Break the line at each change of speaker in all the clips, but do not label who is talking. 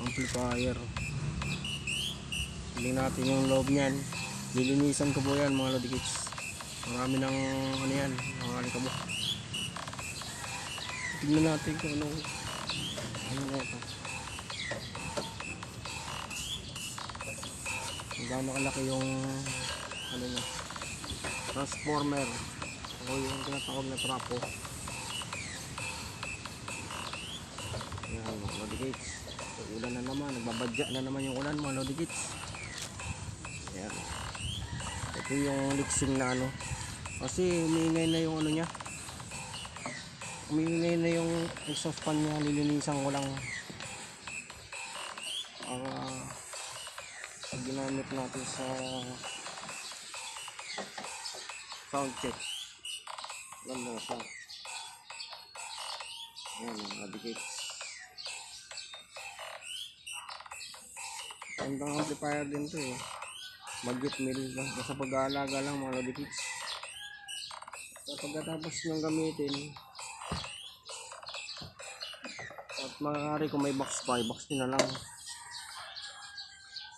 amplifier. Tingnan natin yung loob niyan. Lilinisan ko po yan mga lodi kids. Marami ng ano yan, mga alikabok. Tingnan natin kung ano, ano na ito. Kung gaano kalaki yung ano niya, transformer o yung tinatawag na trapo. Ayan, mga Lodi Gates. Ulan na naman, nagbabadya na naman yung ulan mga Lodi Gates. Ayan. Ito yung liksing na ano. Kasi umiingay na yung ano niya. Umiingay na yung exhaust fan niya. Lilinisan ko lang. Para pag ginamit natin sa sound check. Ganda na siya. Ayan, mga Lodi Gates. Gandang amplifier din to eh. Mill lang. Basta pag-aalaga lang mga lodi kids. So, pagkatapos nang gamitin, at maaari kung may box pa, box nyo na lang.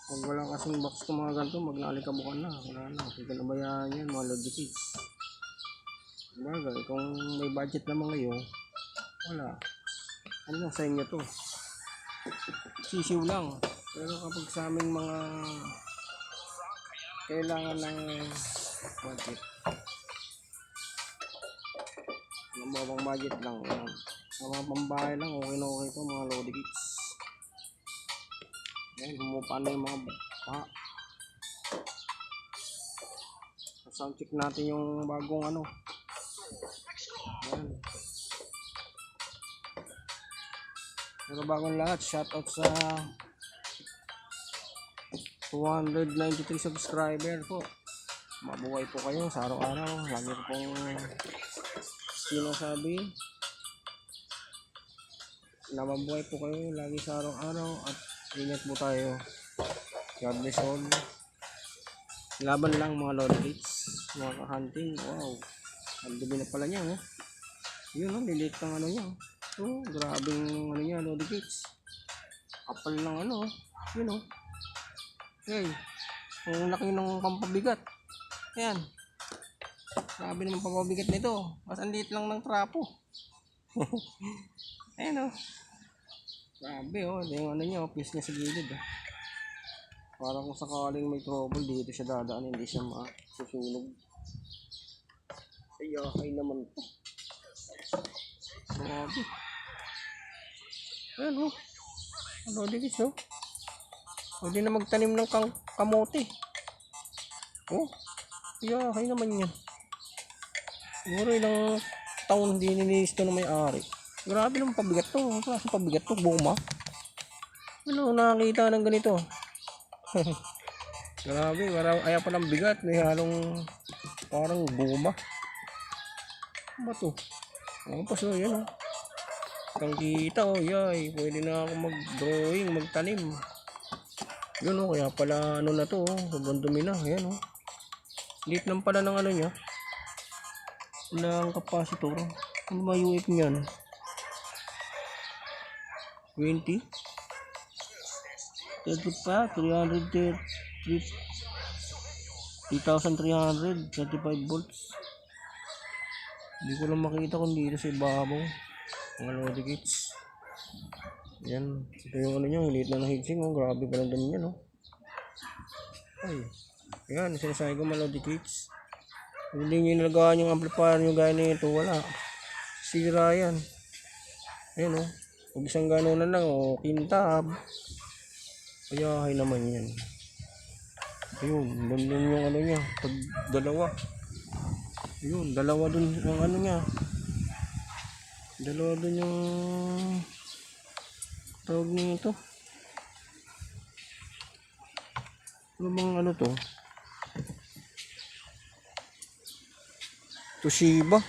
Pag wala kasing box ko mga ganito, magnalikabukan na. Wala na. Ko nabayaan yan mga lodi kids. Bagay, kung may budget naman kayo, wala. Ano lang sa inyo to? Sisiw lang. Pero kapag sa aming mga kailangan ng budget. Ang babang budget lang. Yan. Pambahay lang, okay na okay to mga lodi kits. Yan, humupa na yung mga baha. Sound check natin yung bagong ano. Yan. Pero bagong lahat, shoutout sa 293 subscriber po. Mabuhay po kayo sa araw-araw. Lagi ko pong sinasabi na mabuhay po kayo lagi sa araw-araw at ingat po tayo. God bless all. Laban lang mga lord kids. Mga ka-hunting. Wow. Ang dumi na pala niya. Oh. Yun oh, lilit ng ano niya. Oh, grabing ano niya, lord kids. Kapal ng ano. oh. Yun oh. Okay. Ang laki ng pampabigat. Ayan. Grabe naman pampabigat nito. Mas andit lang ng trapo. Ayan o. Grabe o. Yung ano niya, office niya sa gilid. Oh. Para kung sakaling may trouble dito siya dadaan, hindi siya masusunog. Ay, okay naman to. Grabe. Ayan o. Ano dito o. Pwede na magtanim ng kang kamote. Oh, yeah, kayo naman yan. Siguro ilang taon hindi nilinis to na may-ari. Grabe naman pabigat to. Ang klase pabigat to, buma. Ano nakakita ng ganito? Grabe, parang ayaw pa ng bigat. May halong parang buma. Ano ba to? Ang paso, yan oh. Kang kita oh, yay. Pwede na ako mag-drawing, magtanim. Yun oh, kaya pala ano na to, oh, sobrang dumi na, ayan oh. Lit lang pala ng ano niya. Ng capacitor. Ano ba UF niyan? 20? 30 pa, 300, 3,300, 35 volts. Hindi ko lang makita kung dito sa ibabaw. Mga lodi gates. Yan. Ito yung ano nyo, liit na ng heatsink. Oh, grabe pa lang dami yan, oh. Ay. Yan, sinasabi ko malodi kids. Hindi nyo nilagawan yung amplifier nyo gaya nito, wala. Sira yan. Ayan, oh. Pag isang gano'n na lang, oh, kintab. Kaya, ay naman yan. Ayun, dun yung ano niya. Pag dalawa. Ayun, dalawa dun yung ano niya. Dalawa dun yung tawag nito. Ano bang ano to? Toshiba.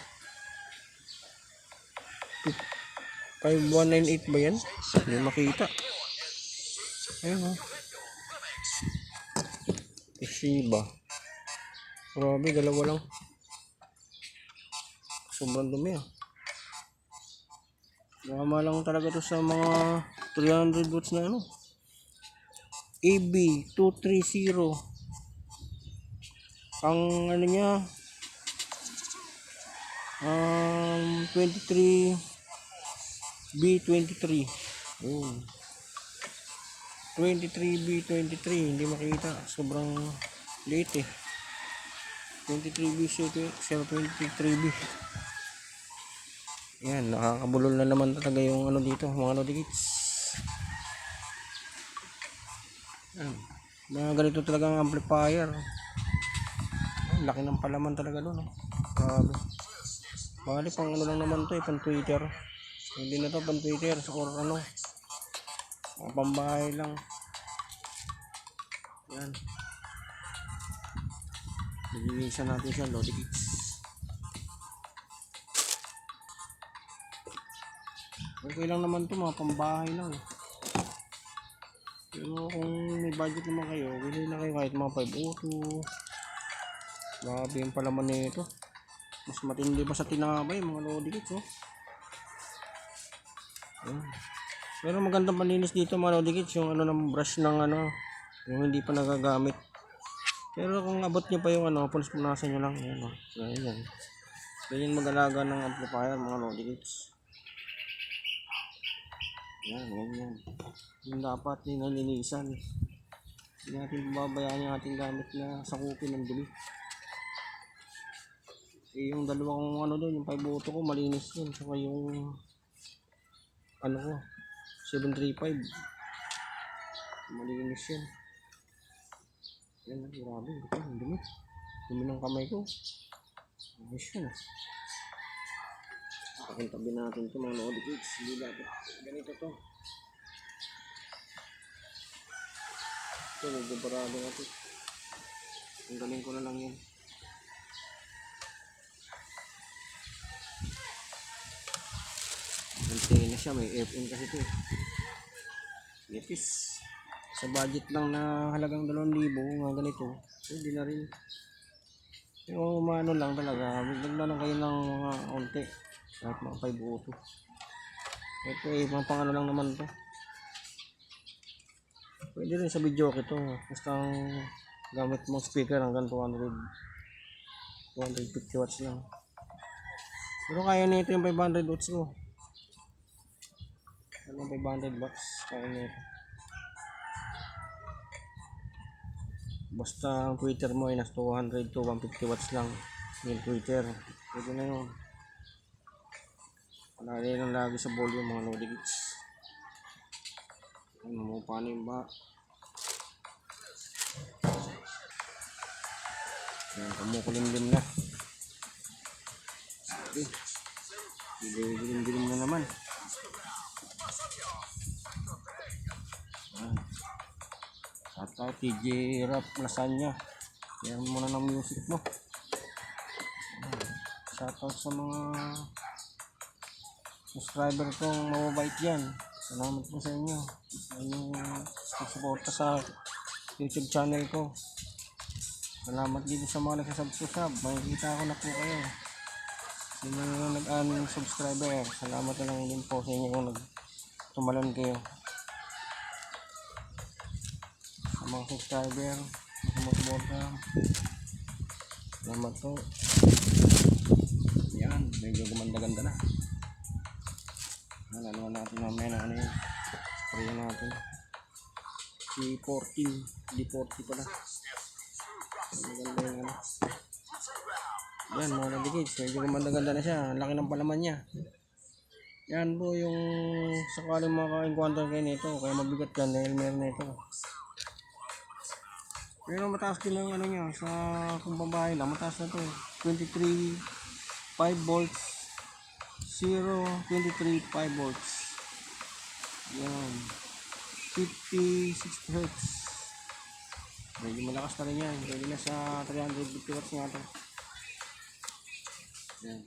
5198 ba yan? Hindi makita. Ayun oh. Toshiba. Grabe, dalawa lang. Sobrang dumi ah. Tama lang talaga to sa mga 300 watts na ano. AB230. Ang ano niya, um, 23 B23. Oh. 23B23, hindi makita. Sobrang late eh. 23B, 023B. Yan, nakakabulol na naman talaga yung ano dito, mga notificates. Yan. Mga ganito talaga ang amplifier. Ang laki ng palaman talaga doon. Oh. Grabe. Bali, pang ano lang naman to eh, pang Twitter. Hindi na to pang Twitter or ano. Mga pambahay lang. Yan. Nililisan natin siya, Lodi Kids. Okay lang naman to mga pambahay lang. eh. Pero kung may budget naman kayo, bili na kayo kahit mga 502. Grabe yung palaman nito. Mas matindi pa sa tinapay, mga Lodi Kids, oh. Pero magandang paninis dito mga Lodi Kids, yung ano ng brush ng ano, yung hindi pa nagagamit. Pero kung abot nyo pa yung ano, punas-punasan nyo lang. Ayan, oh. Ayan. Ganyan mag-alaga ng amplifier mga Lodi Kids. Yan, ganyan. Yung dapat yung nalinisan. Hindi natin babayaan yung ating gamit na sakupin ng dumi. Eh, yung dalawang ano doon, yung 5 auto ko, malinis yun. Saka yung ano ko, 735. Malinis yun. Yan, grabe. Dumi. Dumi ng kamay ko. Ayos yun. Pakintabi natin ito mga Lodi Kids. Hindi dapat. Ganito to. Ito, medyo barado na ito. Tanggalin ko na lang yan. Antena siya, may FM kasi ito eh. Nipis. Sa budget lang na halagang 2,000 mga ganito, hindi na rin. Pero umano lang talaga, biglag na lang kayo ng mga onte. Kahit mga 5 auto. Ito eh, mga pangano lang naman to. Pwede rin sa video ito. Basta ang gamit mong speaker hanggang 200 250 watts lang. Pero kaya nito yung 500 watts ko. Ano 500 watts kaya nito. Basta ang Twitter mo ay nasa 200 to 150 watts lang. Yung Twitter. Pwede na yun. Wala rin ang lagi sa volume mga notificates. Ano mo paano yung ba? Yan, kumukulimlim na. Okay. Dilim-dilim na naman. Yan. At tayo, TJ Rap Lasagna. Yan muna ng music mo. Shoutout sa mga subscriber kong mababait yan. Salamat po sa inyo. Sa inyong suporta sa YouTube channel ko. Salamat din sa mga nagsasubscribe. Makikita ko na po kayo. Yung mga nag-aning subscriber, salamat na lang din po sa inyo kung nagtumalan kayo. Sa mga subscriber, sa mga suporta. Salamat po. Yan, medyo gumanda-ganda na. Naman natin mamaya na ano yun. Spray natin. C14. D40 pala. Ang ganda yung ano. Yan mga nabigits. Medyo gumanda-ganda na siya. Ang laki ng palaman niya. Yan po yung sakaling maka-encounter kayo nito. Kaya mabigat yan dahil meron na ito. Pero mataas din ang ano niya. Sa kung babae lang. Mataas na to. 23 5 volts 0, 23, 5 volts. Yan. 50, 60 hertz. Medyo malakas na rin yan. Pwede na sa 350 watts ito. Yan.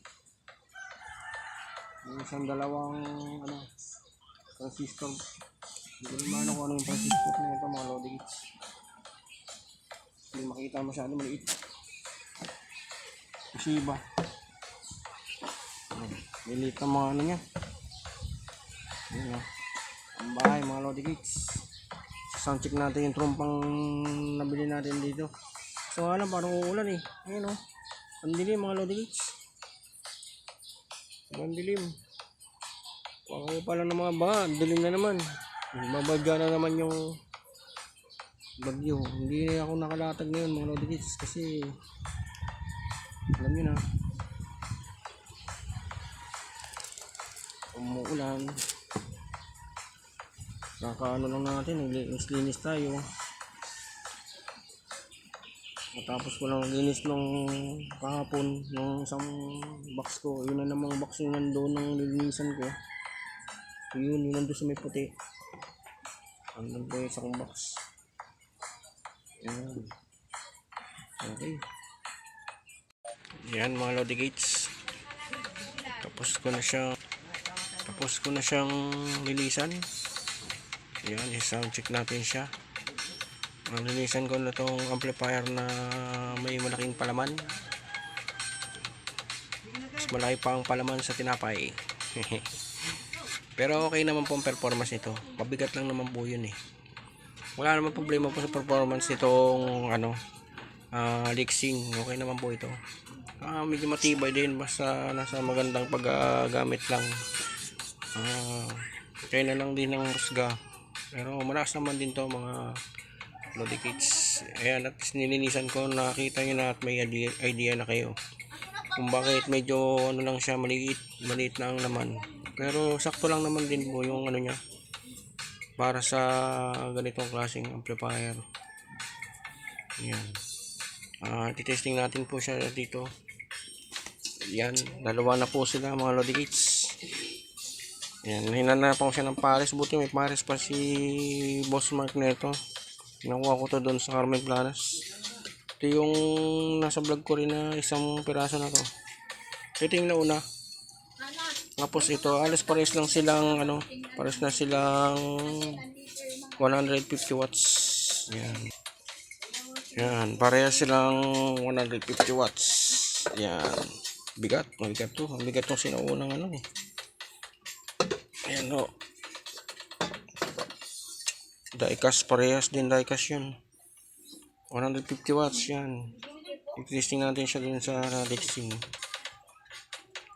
Yung isang dalawang, ano, transistor. Hindi ko naman kung ano yung transistor na ito, mga loading. Hindi makita masyado maliit. Kasi iba. Liit ang mga ano niya. Yun, oh. Ang bahay mga Lodi Kids. Sound check natin yung trumpang nabili natin dito. So nga lang, parang uulan eh. Ayun oh. Ang dilim mga Lodi Kids. Ang dilim. Pakaw pa lang ng mga baha. Ang dilim na naman. Mabagya na naman yung bagyo. Hindi ako nakalatag ngayon mga Lodi Kids kasi alam nyo na umuulan Kakaano lang natin, linis-linis tayo. Matapos ko lang linis nung kahapon, nung isang box ko. Yun na namang box yung nandoon ng lilinisan ko. Yun, yun nandun sa may puti. Andun po yung isang box. Yan. Okay. Yan mga Lodi Gates. Tapos ko na siya tapos ko na siyang linisan. Yan, i-sound check natin siya. Linisan ko na tong amplifier na may malaking palaman. Mas malaki pa ang palaman sa tinapay. Pero okay naman po ang performance nito. Mabigat lang naman po yun eh. Wala naman problema po sa performance nitong ano, ah Lixing. Okay naman po ito. Ah, medyo matibay din basta nasa magandang paggamit lang. Ah, kaya na lang din ng husga. Pero malakas naman din to mga Lodi Kids. Ayan, at nilinisan ko. Nakita nyo na at may idea, na kayo. Kung bakit medyo ano lang siya maliit. Maliit lang naman. Pero sakto lang naman din po yung ano niya. Para sa ganitong klaseng amplifier. Ayan. Ah, titesting natin po siya dito. Yan, dalawa na po sila mga Lodi Kids. Yan, hinanapan ko siya ng pares. Buti may pares pa si Boss Mark nito. Nakuha ko to doon sa Carmen Planas. Ito yung nasa vlog ko rin na isang piraso na to. Ito yung nauna. Tapos ito, alas pares lang silang ano, pares na silang 150 watts. Yan. Yan, parehas silang 150 watts. Yan. Bigat, mabigat to. Ang bigat tong sinaunang ano eh. Ayan o. Diecast, parehas din diecast yun. 150 watts yan. I-testing natin siya dun sa Dixing.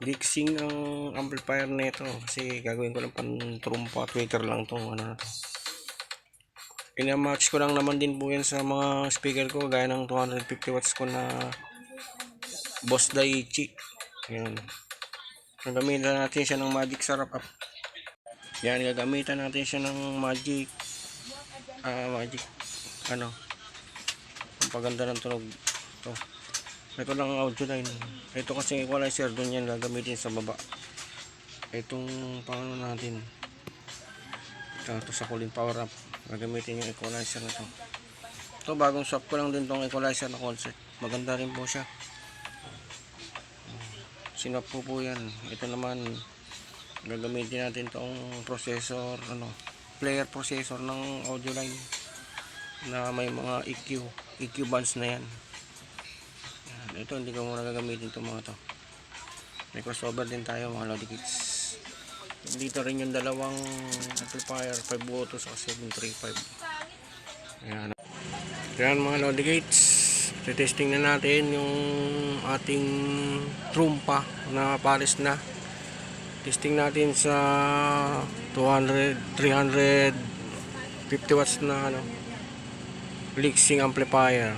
Dixing ang amplifier nito kasi gagawin ko lang pan trumpa tweaker lang tong ano na to. Pinamatch ko lang naman din po yan sa mga speaker ko gaya ng 250 watts ko na Boss Daiichi. Yan. Gagamitan natin siya ng Magic Sarap Up. Yan, gagamitan natin siya ng Magic ah Magic ano ang paganda ng tunog. Ito. Ito lang ang audio line ito kasi equalizer dun yan gagamitin sa baba. Itong paano natin. Ito, ito sa cooling power up. Gagamitin yung equalizer na to. Ito bagong swap ko lang din tong equalizer na concept. Maganda rin po siya. Sinop po po yan. Ito naman gagamitin natin tong processor ano player processor ng audio line na may mga EQ EQ bands na yan. Ito hindi ko muna gagamitin itong mga to. May crossover din tayo mga Lodi Kids dito rin yung dalawang amplifier 5 autos sa 735 yan yan mga Lodi Kids testing na natin yung ating trumpa na pares na testing natin sa 200 350 watts na ano Lixing amplifier.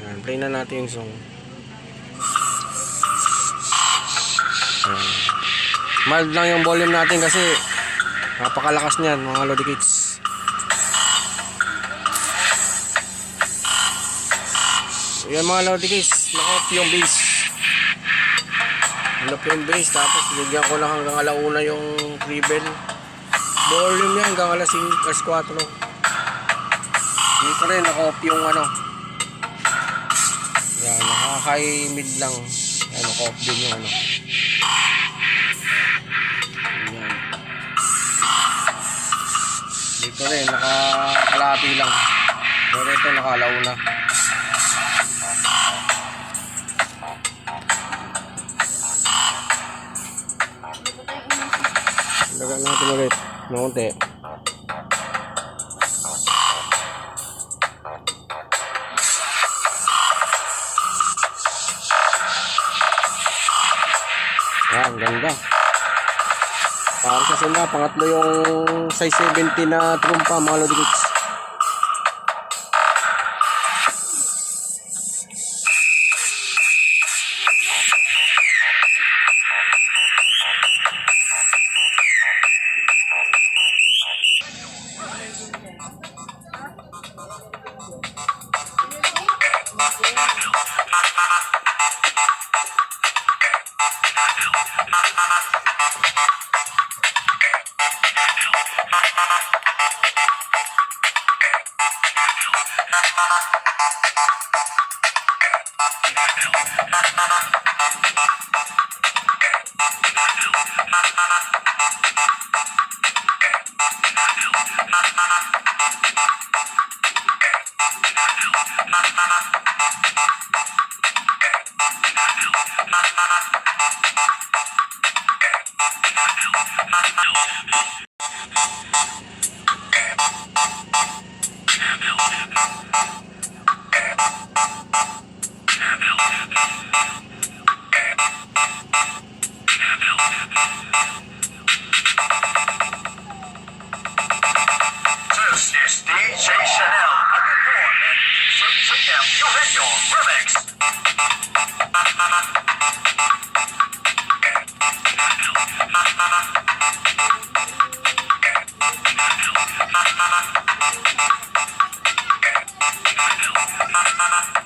Ayan, play na natin yung song. Ayan. mild lang yung volume natin kasi napakalakas niyan mga Lodi Kids. Ayan mga Lodi Kids naka-off yung bass Lock yung bass tapos bigyan ko lang hanggang alauna yung treble. Volume niya hanggang alas 5, alas 4. Dito rin naka-off yung ano. Yan, naka-high mid lang. Yan, naka-off din yung ano. Yan. Dito rin, naka-kalati lang. Pero ito naka-alauna. Natin ulit. Ng konti. Ang ganda. Para sa sila, pangatlo yung size 70 na trumpa, mga Lodi Kids.
This Thank you.